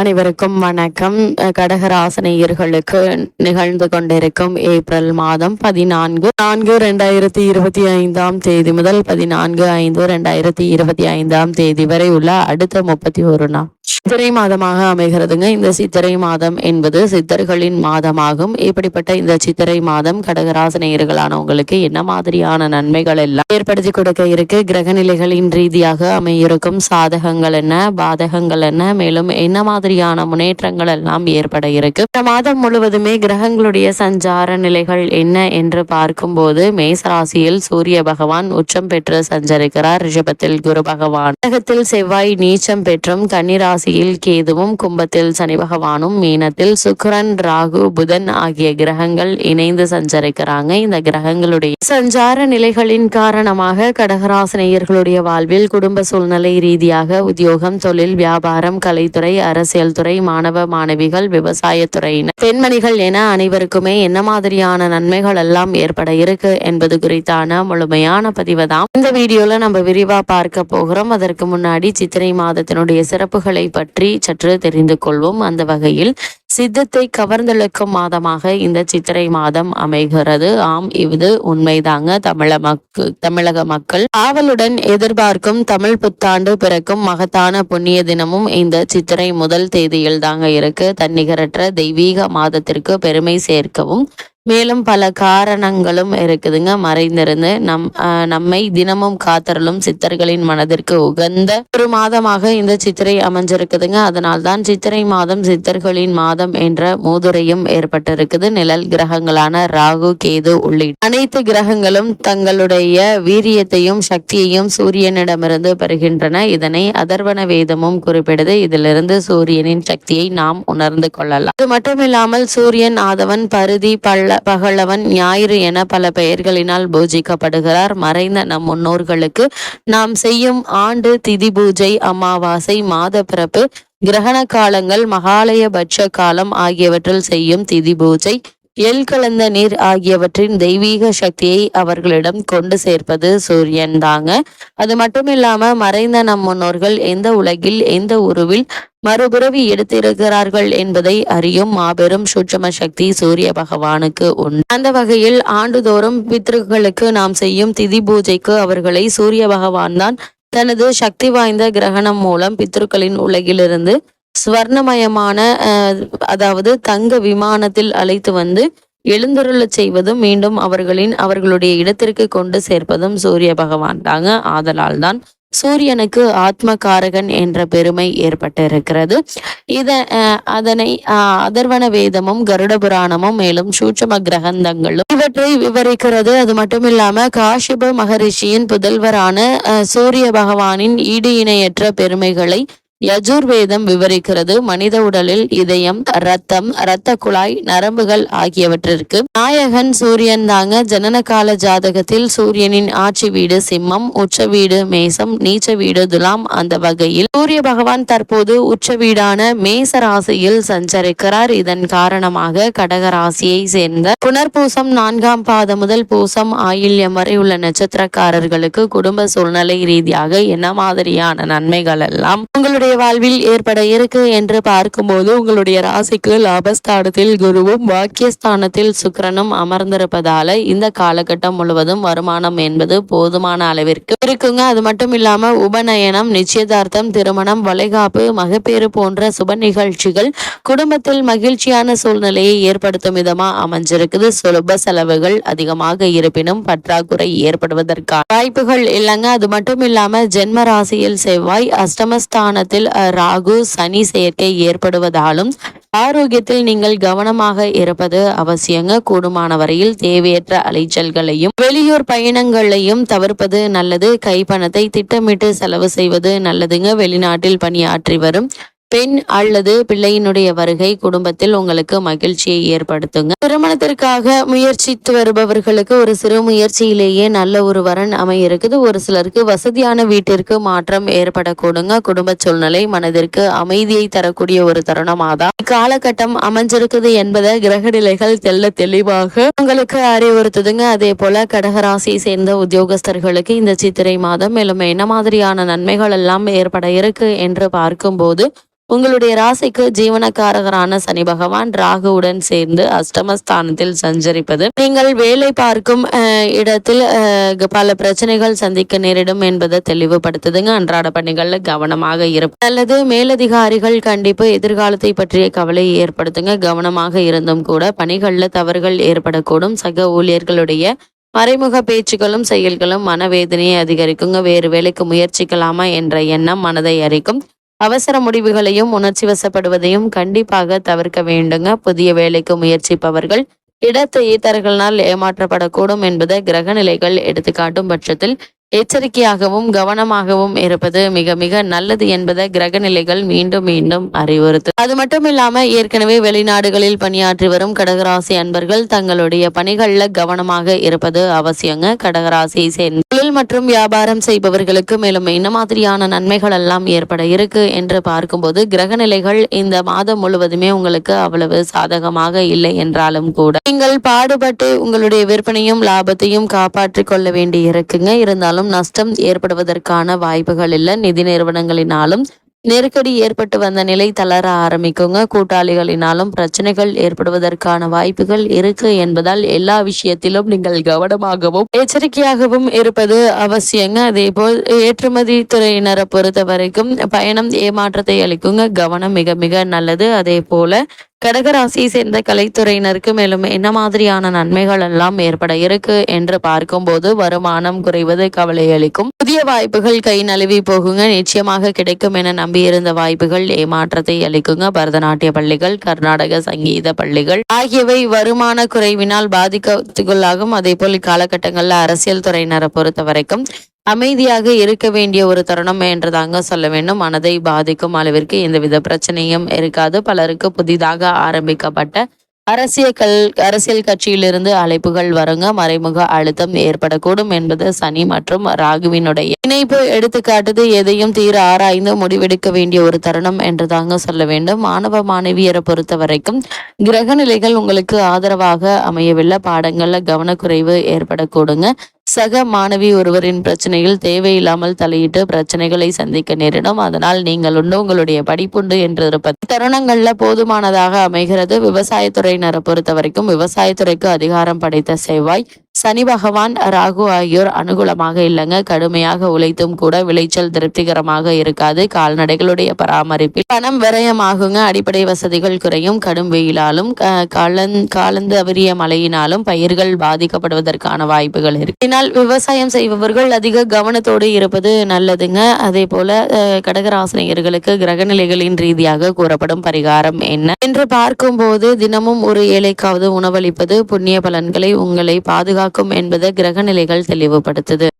அனைவருக்கும் வணக்கம். கடகராசனையர்களுக்கு நிகழ்ந்து கொண்டிருக்கும் ஏப்ரல் மாதம் பதினான்கு நான்கு ரெண்டாயிரத்தி இருபத்தி ஐந்தாம் தேதி முதல் பதினான்கு ஐந்து ரெண்டாயிரத்தி இருபத்தி ஐந்தாம் தேதி வரை உள்ள அடுத்த முப்பத்தி ஒரு நாள். சித்திரை மாதமாக அமைகிறதுங்க. இந்த சித்திரை மாதம் என்பது சித்தர்களின் மாதமாகும். இப்படிப்பட்ட இந்த சித்திரை மாதம் கடகராசனையர்களான உங்களுக்கு என்ன மாதிரியான நன்மைகள் எல்லாம் ஏற்படுத்தி கொடுக்க இருக்கு? கிரக நிலைகளின் ரீதியாக அமையிருக்கும் சாதகங்கள் என்ன? பாதகங்கள் என்ன? மேலும் என்ன மாதிரியான முன்னேற்றங்கள் எல்லாம் ஏற்பட இருக்கு? இந்த மாதம் முழுவதுமே கிரகங்களுடைய சஞ்சார நிலைகள் என்ன என்று பார்க்கும்போது மேசராசியில் சூரிய பகவான் உச்சம் பெற்று சஞ்சரிக்கிறார். ரிஷபத்தில் குரு பகவான். கிரகத்தில் செவ்வாய் நீச்சம் பெற்றும் கன்னிராசி ராசியில் கேதுவும் கும்பத்தில் சனி பகவானும் மீனத்தில் சுக்கிரன் ராகு புதன் ஆகிய கிரகங்கள் இணைந்து சஞ்சரிக்கிறாங்க. இந்த கிரகங்களுடைய சஞ்சார நிலைகளின் காரணமாக கடகராசினியர்களுடைய வாழ்வில் குடும்ப சூழ்நிலை ரீதியாக உத்தியோகம் தொழில் வியாபாரம் கலைத்துறை அரசியல் துறை மாணவ மாணவிகள் விவசாயத்துறையினர் பெண்மணிகள் என அனைவருக்குமே என்ன மாதிரியான நன்மைகள் எல்லாம் ஏற்பட இருக்கு என்பது குறித்தான முழுமையான பதிவு தான். இந்த வீடியோல நம்ம விரிவா பார்க்க போகிறோம். அதற்கு முன்னாடி சித்திரை மாதத்தினுடைய சிறப்புகளை பற்றி சற்று தெரிந்து கொள்வோம். அந்த வகையில் சித்தத்தை கவர்ந்தெழுக்கும் மாதமாக இந்த சித்திரை மாதம் அமைகிறது. ஆம் இது உண்மைதாங்க. தமிழ மக்கு தமிழக மக்கள் ஆவலுடன் எதிர்பார்க்கும் தமிழ் புத்தாண்டு பிறக்கும் மகத்தான புண்ணிய தினமும் இந்த சித்திரை முதல் தேதியில் தாங்க இருக்கு. தன்னிகரற்ற தெய்வீக மாதத்திற்கு பெருமை சேர்க்கவும் மேலும் பல காரணங்களும் இருக்குதுங்க. மறைந்திருந்து நம் நம்மை தினமும் காத்தருளும் சித்தர்களின் மனதிற்கு உகந்த ஒரு மாதமாக இந்த சித்திரை அமைஞ்சிருக்குதுங்க. அதனால்தான் சித்திரை மாதம் சித்தர்களின் மாதம் என்ற மூதுரையும் ஏற்பட்டிருக்குது. நிழல் கிரகங்களான ராகு கேது உள்ளிட்ட அனைத்து கிரகங்களும் தங்களுடைய வீரியத்தையும் சக்தியையும் சூரியனிடமிருந்து பெறுகின்றன. இதனை அதர்வன வேதமும் குறிப்பிடுது. இதிலிருந்து சூரியனின் சக்தியை நாம் உணர்ந்து கொள்ளலாம். அது மட்டுமில்லாமல் சூரியன் ஆதவன் பருதி பள்ள பகலவன் ஞாயிறு என பல பெயர்களினால் பூஜிக்கப்படுகிறார். மறைந்த நம் முன்னோர்களுக்கு நாம் செய்யும் ஆண்டு திதி பூஜை அமாவாசை மாத பிறப்பு கிரகண காலங்கள் மகாலயபட்ச காலம் ஆகியவற்றில் செய்யும் திதி பூஜை. எல் கலந்த நீர் ஆகியவற்றின் தெய்வீக சக்தியை அவர்களிடம் கொண்டு சேர்ப்பது சூரியன் தாங்க. அது மட்டும் இல்லாம மறைந்த நம் முன்னோர்கள் எந்த உலகில் எந்த உருவில் மறுபிறவி எடுத்திருக்கிறார்கள் என்பதை அறியும் மாபெரும் சூட்சம சக்தி சூரிய பகவானுக்கு உண்டு. அந்த வகையில் ஆண்டுதோறும் பித்ருக்களுக்கு நாம் செய்யும் திதி பூஜைக்கு அவர்களை சூரிய பகவான் தான் தனது சக்தி வாய்ந்த கிரகணம் மூலம் பித்ருக்களின் உலகிலிருந்து ஸ்வர்ணமயமான அஹ், அதாவது தங்க விமானத்தில் அழைத்து வந்து எழுந்தருளச் செய்வதும் மீண்டும் அவர்களின் அவர்களுடைய இடத்திற்கு கொண்டு சேர்ப்பதும் சூரிய பகவான் தாங்க ஆதலால் தான் சூரியனுக்கு ஆத்மகாரகன் என்ற பெருமை ஏற்பட்டிருக்கிறது. இத அஹ், அதனை அதர்வன வேதமும் கருட புராணமும் மேலும் சூட்சம கிரகந்தங்களும் இவற்றை விவரிக்கிறது. அது மட்டும் இல்லாம காஷிப மகரிஷியின் புதல்வரான அஹ், சூரிய பகவானின் ஈடு இணையற்ற பெருமைகளை யஜுர்வேதம் விவரிக்கிறது மனித உடலில் இதயம் ரத்தம் இரத்த குழாய் நரம்புகள் ஆகியவற்றிற்கு. நாயகன் சூரியன் தாங்க ஜனன கால ஜாதகத்தில் சூரியனின் ஆட்சி வீடு சிம்மம் உச்ச வீடு மேசம் நீச்ச வீடு துலாம் அந்த வகையில். சூரிய பகவான் தற்போது உச்ச வீடான மேச ராசியில் சஞ்சரிக்கிறார். இதன் காரணமாக கடக ராசியை சேர்ந்த புனர்பூசம் நான்காம் பாதம் முதல் பூசம் ஆயில்யம் வரை உள்ள நட்சத்திரக்காரர்களுக்கு குடும்ப சூழ்நிலை ரீதியாக என்ன மாதிரியான நன்மைகள் எல்லாம் உங்களுடைய உங்களுடைய வாழ்வில் ஏற்பட இருக்கு என்று பார்க்கும்போது உங்களுடைய ராசிக்கு லாபஸ்தானத்தில் குருவும் பாக்கியஸ்தானத்தில் சுக்கரனும் அமர்ந்திருப்பதால இந்த காலகட்டம் முழுவதும் வருமானம் என்பது போதுமான அளவிற்கு இருக்குங்க. அது மட்டும் இல்லாம உபநயனம் நிச்சயதார்த்தம் திருமணம் வளைகாப்பு மகப்பேறு போன்ற சுப நிகழ்ச்சிகள் குடும்பத்தில் மகிழ்ச்சியான சூழ்நிலையை ஏற்படுத்தும் விதமா அமைஞ்சிருக்குது. சுலப செலவுகள் அதிகமாக இருப்பினும் பற்றாக்குறை ஏற்படுவதற்கான வாய்ப்புகள் இல்லைங்க. அது மட்டும் இல்லாம ஜென்ம ராசியில் செவ்வாய் அஷ்டமஸ்தானத்தில் அஹ், ராகு சனி சேர்க்கை ஏற்படுவதாலும் ஆரோக்கியத்தில் நீங்கள் கவனமாக இருப்பது அவசியங்க. கூடுமான வரையில் தேவையற்ற அலைச்சல்களையும் வெளியூர் பயணங்களையும் தவிர்ப்பது நல்லது. கைப்பணத்தை திட்டமிட்டு செலவு செய்வது நல்லதுங்க. வெளிநாட்டில் பணியாற்றி வரும் பெண் அல்லது பிள்ளையினுடைய வருகை குடும்பத்தில் உங்களுக்கு மகிழ்ச்சியை ஏற்படுத்துங்க. திருமணத்திற்காக முயற்சித்து வருபவர்களுக்கு ஒரு சிறு முயற்சியிலேயே நல்ல ஒரு வரன் அமைய இருக்குது ஒரு சிலருக்கு வசதியான வீட்டிற்கு மாற்றம் ஏற்படக்கூடுங்க. குடும்ப சூழ்நிலை மனதிற்கு அமைதியை தரக்கூடிய ஒரு தருணமாதான் இக்காலகட்டம் அமைஞ்சிருக்குது என்பதை கிரகநிலைகள் தெல்ல தெளிவாக உங்களுக்கு அறிவுறுத்துதுங்க. அதே போல கடகராசியை சேர்ந்த உத்தியோகஸ்தர்களுக்கு இந்த சித்திரை மாதம் மேலும் என்ன மாதிரியான நன்மைகள் எல்லாம் ஏற்பட இருக்கு என்று பார்க்கும்போது உங்களுடைய ராசிக்கு ஜீவனக்காரகரான சனி பகவான் ராகுவுடன் சேர்ந்து அஷ்டமஸ்தானத்தில் சஞ்சரிப்பது. நீங்கள் வேலை பார்க்கும் அஹ், இடத்தில் பல பிரச்சனைகள் சந்திக்க நேரிடும் என்பதை தெளிவுபடுத்துதுங்க. அன்றாட பணிகள்ல கவனமாக இருப்பது அல்லது மேலதிகாரிகள் கண்டிப்பு எதிர்காலத்தை பற்றிய கவலை ஏற்படுத்துங்க. கவனமாக இருந்தும் கூட பணிகள்ல தவறுகள் ஏற்படக்கூடும். சக ஊழியர்களுடைய மறைமுக பேச்சுக்களும் செயல்களும் மனவேதனையை அதிகரிக்குங்க. வேறு வேலைக்கு முயற்சிக்கலாமா என்ற எண்ணம் மனதை அரிக்கும். அவசர முடிவுகளையும் உணர்ச்சி வசப்படுவதையும் கண்டிப்பாக தவிர்க்க வேண்டுங்க. புதிய வேலைக்கு முயற்சிப்பவர்கள் இடத்தை ஈத்தர்களால் ஏமாற்றப்படக்கூடும் என்பதை கிரக நிலைகள் எடுத்துக்காட்டும் பட்சத்தில் எச்சரிக்கையாகவும் கவனமாகவும் இருப்பது மிக மிக நல்லது என்பதை கிரகநிலைகள் மீண்டும் மீண்டும் அறிவுறுத்து. அது மட்டும் இல்லாம ஏற்கனவே வெளிநாடுகளில் பணியாற்றி வரும் கடகராசி அன்பர்கள் தங்களுடைய பணிகள்ல கவனமாக இருப்பது அவசியங்க. கடகராசியை சேர்ந்த தொழில் மற்றும் வியாபாரம் செய்பவர்களுக்கு மேலும் என்ன மாதிரியான நன்மைகள் எல்லாம் ஏற்பட இருக்கு என்று பார்க்கும்போது கிரக நிலைகள் இந்த மாதம் முழுவதுமே உங்களுக்கு அவ்வளவு சாதகமாக இல்லை என்றாலும் கூட. நீங்கள் பாடுபட்டு உங்களுடைய விற்பனையும் லாபத்தையும் காப்பாற்றிக் கொள்ள வேண்டி இருக்குங்க இருந்தாலும் நஷ்டம் ஏற்படுவதற்கான வாய்ப்புகள் இல்லை. நிதி நிறுவனங்களினாலும் நெருக்கடி ஏற்பட்டு வந்த நிலை தளர ஆரம்பிக்குங்க. கூட்டாளிகளினாலும் பிரச்சனைகள் ஏற்படுவதற்கான வாய்ப்புகள் இருக்கு என்பதால் எல்லா விஷயத்திலும் நீங்கள் கவனமாகவும் எச்சரிக்கையாகவும் இருப்பது அவசியங்க. அதே போல் ஏற்றுமதி துறையினரை பொறுத்த வரைக்கும் பயணம் ஏமாற்றத்தை அளிக்குங்க. கவனம் மிக மிக நல்லது. அதே போல கடகராசியை சேர்ந்த கலைத்துறையினருக்கு மேலும் என்ன மாதிரியான நன்மைகள் எல்லாம் ஏற்பட இருக்கு என்று பார்க்கும்போது வருமானம் குறைவது கவலை அளிக்கும். புதிய வாய்ப்புகள் கை நழுவி போகுங்க. நிச்சயமாக கிடைக்கும் என நம்பியிருந்த வாய்ப்புகள் ஏமாற்றத்தை அளிக்குங்க. பரதநாட்டிய பள்ளிகள் கர்நாடக சங்கீத பள்ளிகள் ஆகியவை வருமான குறைவினால் பாதிக்கத்துக்குள்ளாகும். அதே போல் இக்காலகட்டங்களில் அரசியல் துறையினரை பொறுத்த வரைக்கும் அமைதியாக இருக்க வேண்டிய ஒரு தருணம் என்றுதாங்க சொல்ல வேண்டும். மனதை பாதிக்கும் அளவிற்கு எந்தவித பிரச்சனையும் இருக்காது. பலருக்கு புதிதாக ஆரம்பிக்கப்பட்ட அரசியல் அரசியல் கட்சியிலிருந்து அழைப்புகள் வருங்க. மறைமுக அழுத்தம் ஏற்படக்கூடும் என்பது சனி மற்றும் ராகுவினுடைய இணைப்பு. எடுத்துக்காட்டுது எதையும் தீர ஆராய்ந்து முடிவெடுக்க வேண்டிய ஒரு தருணம் என்று தாங்க சொல்ல வேண்டும். மாணவ மாணவியரை பொறுத்த வரைக்கும் கிரக நிலைகள் உங்களுக்கு ஆதரவாக அமையவில்லை. பாடங்கள்ல கவனக்குறைவு ஏற்படக்கூடுங்க. சக மாணவி ஒருவரின் பிரச்சனையில் தேவையில்லாமல் தலையிட்டு பிரச்சனைகளை சந்திக்க நேரிடும். அதனால் நீங்கள் உண்டு உங்களுடைய படிப்புண்டு என்று தருணங்கள்ல போதுமானதாக அமைகிறது. விவசாயத்துறையினரை பொறுத்த வரைக்கும் விவசாயத்துறைக்கு அதிகாரம் படைத்த செவ்வாய் சனி பகவான் ராகு ஆகியோர் அனுகூலமாக இல்லைங்க. கடுமையாக உழைத்தும் கூட விளைச்சல் திருப்திகரமாக இருக்காது. கால்நடைகளுடைய பராமரிப்பில் பணம் விரயமாகுங்க. அடிப்படை வசதிகள் குறையும். கடும் வெயிலாலும் காலந் காலந்து அவரிய மழையினாலும் பயிர்கள் பாதிக்கப்படுவதற்கான வாய்ப்புகள் இருக்கு. இதனால் விவசாயம் செய்பவர்கள் அதிக கவனத்தோடு இருப்பது நல்லதுங்க. அதே போல அஹ், கடகராசினியர்களுக்கு கிரகநிலைகளின் ரீதியாக கூறப்படும் பரிகாரம் என்ன? என்று பார்க்கும்போது தினமும் ஒரு ஏழைக்காவது உணவளிப்பது புண்ணிய பலன்களை உங்களை என்பது என்பதை கிரகநிலைகள் தெளிவுபடுத்துது.